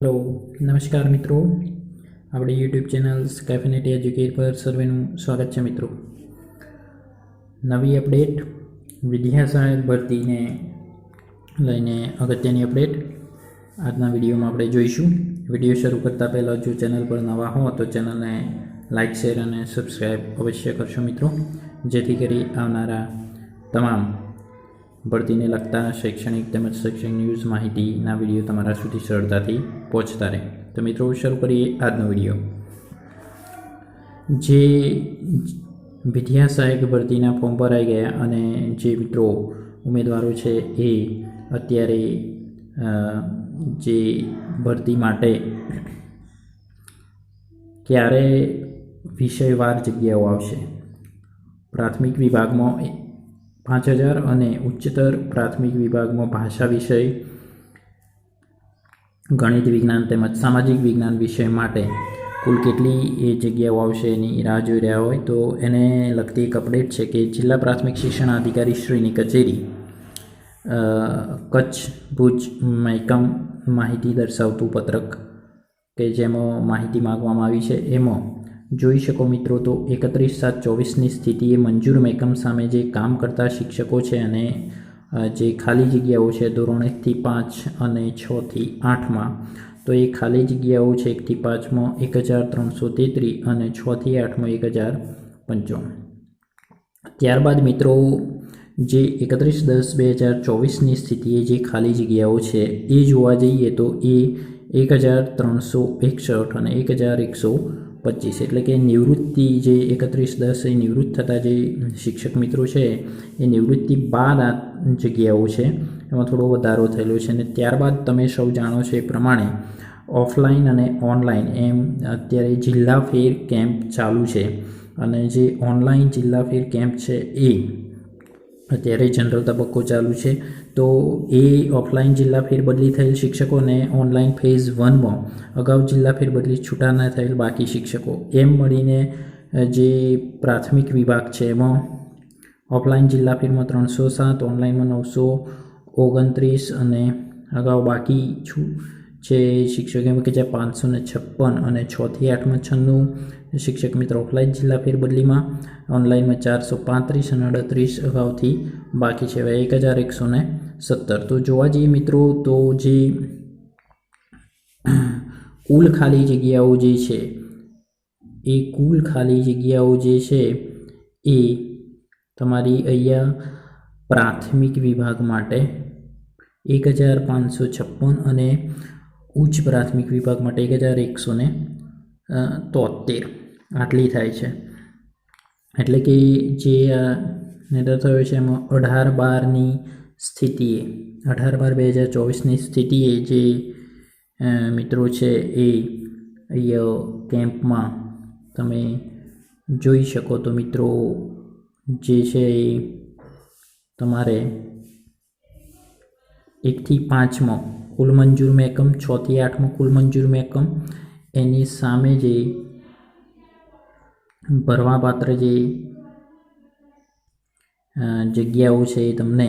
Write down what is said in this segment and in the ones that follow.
Hello નમસ્કાર મિત્રો. આપણી યુટ્યુબ ચેનલ સ્કેફિનેટી એજ્યુકેટ પર સર્વેનું સ્વાગત છે મિત્રો. નવી અપડેટ વિદ્યા સહાયક ભરતીને લઈને અગત્યની અપડેટ આજના વિડીયોમાં આપણે જોઈશું. વીડિયો શરૂ કરતાં પહેલાં જો ચેનલ પર નવા હો તો ચેનલને લાઇક શેર અને સબસ્ક્રાઈબ અવશ્ય કરશો મિત્રો. જેથી કરી આવનારા તમામ ભરતીને લગતા શૈક્ષણિક તેમજ શૈક્ષણિક ન્યૂઝ માહિતીના વીડિયો તમારા સુધી સરળતાથી પહોંચતા રહે તો મિત્રો શરૂ કરીએ આજનો વીડિયો. જે વિદ્યા સહાયક ભરતીના ફોર્મ ભરાઈ ગયા અને જે મિત્રો ઉમેદવારો છે એ અત્યારે જે ભરતી માટે ક્યારે વિષયવાર જગ્યાઓ આવશે? પ્રાથમિક વિભાગમાં પાંચ હજાર અને ઉચ્ચતર પ્રાથમિક વિભાગમાં ભાષા વિષય ગણિત વિજ્ઞાન તેમજ સામાજિક વિજ્ઞાન વિષય માટે કુલ કેટલી એ જગ્યાઓ આવશે એની રાહ જોઈ રહ્યા હોય તો એને લગતી એક અપડેટ છે કે જિલ્લા પ્રાથમિક શિક્ષણ અધિકારી શ્રીની કચેરી કચ્છ ભુજ મહેકમ માહિતી દર્શાવતું પત્રક કે જેમાં માહિતી માગવામાં આવી છે. એમાં જોઈ શકો મિત્રો તો એકત્રીસ સાત ચોવીસની સ્થિતિએ મંજૂર મેકમ સામે જે કામ કરતા શિક્ષકો છે અને જે ખાલી જગ્યાઓ છે ધોરણ એકથી પાંચ અને છથી આઠમાં તો એ ખાલી જગ્યાઓ છે એકથી પાંચમાં એક હજાર ત્રણસો તેત્રીસ અને છથી આઠમાં એક હજાર પંચાવન. ત્યારબાદ મિત્રો, જે એકત્રીસ દસ બે હજાર ચોવીસની સ્થિતિએ જે ખાલી જગ્યાઓ છે એ જોવા જઈએ તો એ એક હજાર ત્રણસો એકસઠ અને એક હજાર એકસો પચીસ. એટલે કે નિવૃત્તિ જે એકત્રીસ દસ એ નિવૃત્ત થતા જે શિક્ષક મિત્રો છે, એ નિવૃત્તિ બાદ આ જગ્યાઓ છે, એમાં થોડો વધારો થયેલો છે. અને ત્યારબાદ તમે સૌ જાણો છો એ પ્રમાણે ઓફલાઈન અને ઓનલાઈન એમ અત્યારે જિલ્લા ફેર કેમ્પ ચાલુ છે. અને જે ઓનલાઈન જિલ્લા ફેર કેમ્પ છે એ અત્યારે જનરલ તબક્કો ચાલુ છે. તો એ ઓફલાઈન જિલ્લા ફેરબદલી થયેલ શિક્ષકોને ઓનલાઈન ફેઝ વનમાં અગાઉ જિલ્લા ફેરબદલી છૂટા ન થયેલ બાકી શિક્ષકો. એમ મળીને જે પ્રાથમિક વિભાગ છે એમાં ઓફલાઈન જિલ્લા ફેરમાં ત્રણસો સાત ઓનલાઈનમાં નવસો ઓગણત્રીસ અને અગાઉ બાકી છું. છે શિક્ષક એમ જે પાંચસો ને છપ્પન અને છથી આઠમાં છન્નું શિક્ષક મિત્રો ઓફલાઈન જિલ્લા ફેરબદલીમાં ઓનલાઈનમાં ચારસો પાંત્રીસ અને અડત્રીસ અગાઉથી બાકી છે. હવે એક હજાર એકસો ને સત્તર. તો જોવા જઈએ મિત્રો, તો જે કુલ ખાલી જગ્યાઓ જે છે, એ કુલ ખાલી જગ્યાઓ જે છે, એ તમારી અહીંયા પ્રાથમિક વિભાગ માટે એક હજાર પાંચસો છપ્પન અને ઉચ્ચ પ્રાથમિક વિભાગ માટે એક હજાર એકસો ને તોતેર આટલી થાય છે. એટલે કે જે નિર્ણય થયો છે એમાં અઢાર બારની સ્થિતિએ અઢાર બાર બે હજાર ચોવીસની સ્થિતિએ જે મિત્રો છે એ કેમ્પમાં તમે જોઈ શકો તો મિત્રો જે છે એ તમારે એકથી પાંચમાં કુલ મંજૂર મહેકમ છથી આઠમાં કુલ મંજૂર મહેકમ એની સામે જે ભરવાપાત્ર જે જગ્યાઓ છે એ તમને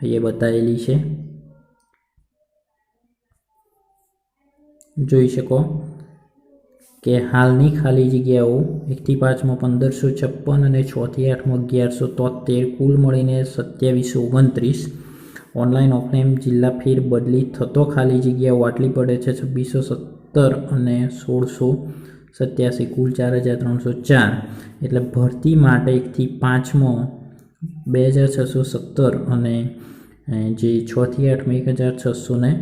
અહીંયા બતાવેલી છે. જોઈ શકો કે હાલની ખાલી જગ્યાઓ એકથી પાંચમાં પંદરસો છપ્પન અને છથી આઠમાં અગિયારસો તોતેર કુલ મળીને સત્યાવીસો ઓગણત્રીસ. ઓનલાઈન ઓફલાઈન જિલ્લા ફેર બદલી થતો ખાલી જગ્યાઓ આટલી પડે છે છવ્વીસો સત્તર અને સોળસો સત્યાસી, કુલ ચાર હજાર ત્રણસો ચાર. એટલે ભરતી માટે એકથી પાંચમો બે હજાર છસો સત્તર અને જે છથી આઠમાં એક હજાર છસો ને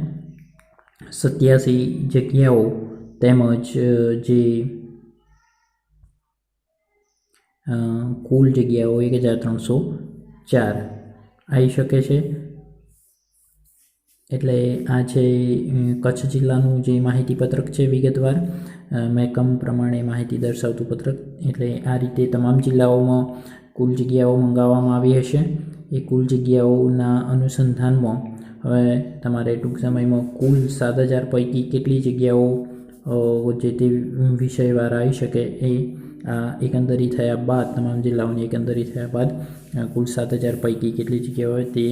સત્યાસી જગ્યાઓ તેમજ જે કુલ જગ્યાઓ એક હજાર ત્રણસો ચાર. આવી શકે છે? એટલે આ છે કચ્છ જિલ્લાનું જે માહિતી પત્રક છે વિગતવાર. મેકમ પ્રમાણે માહિતી દર્શાવતું પત્રક. એટલે આ રીતે તમામ જિલ્લાઓમાં કુલ જગ્યાઓ મંગાવવામાં આવી હશે. એ કુલ જગ્યાઓના અનુસંધાનમાં હવે તમારે ટૂંક સમયમાં કુલ સાત હજાર પૈકી કેટલી જગ્યાઓ જે તે વિષયવાર આવી શકે એ આ એકંદરી થયા બાદ, તમામ જિલ્લાઓની એકંદરી થયા બાદ કુલ સાત હજાર પૈકી કેટલી જગ્યાઓ તે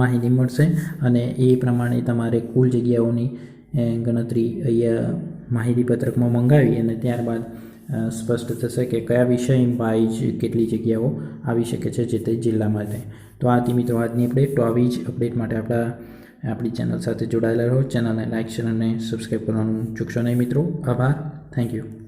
માહિતી મળશે અને એ પ્રમાણે તમારે કુલ જગ્યાઓની ગણતરી અહીંયા માહિતી પત્રકમાં મંગાવી અને ત્યારબાદ સ્પષ્ટ થશે કે કયા વિષય વાઇઝ કેટલી જગ્યાઓ આવી શકે છે જે તે જિલ્લા માટે. તો આથી મિત્રો આજની અપડેટ. તો આવી જ અપડેટ માટે આપણા, આપણી ચેનલ સાથે જોડાયેલા રહો. ચેનલને લાઇક શેર અને સબસ્ક્રાઈબ કરવાનું ચૂકશો નહીં મિત્રો. આભાર. Thank you.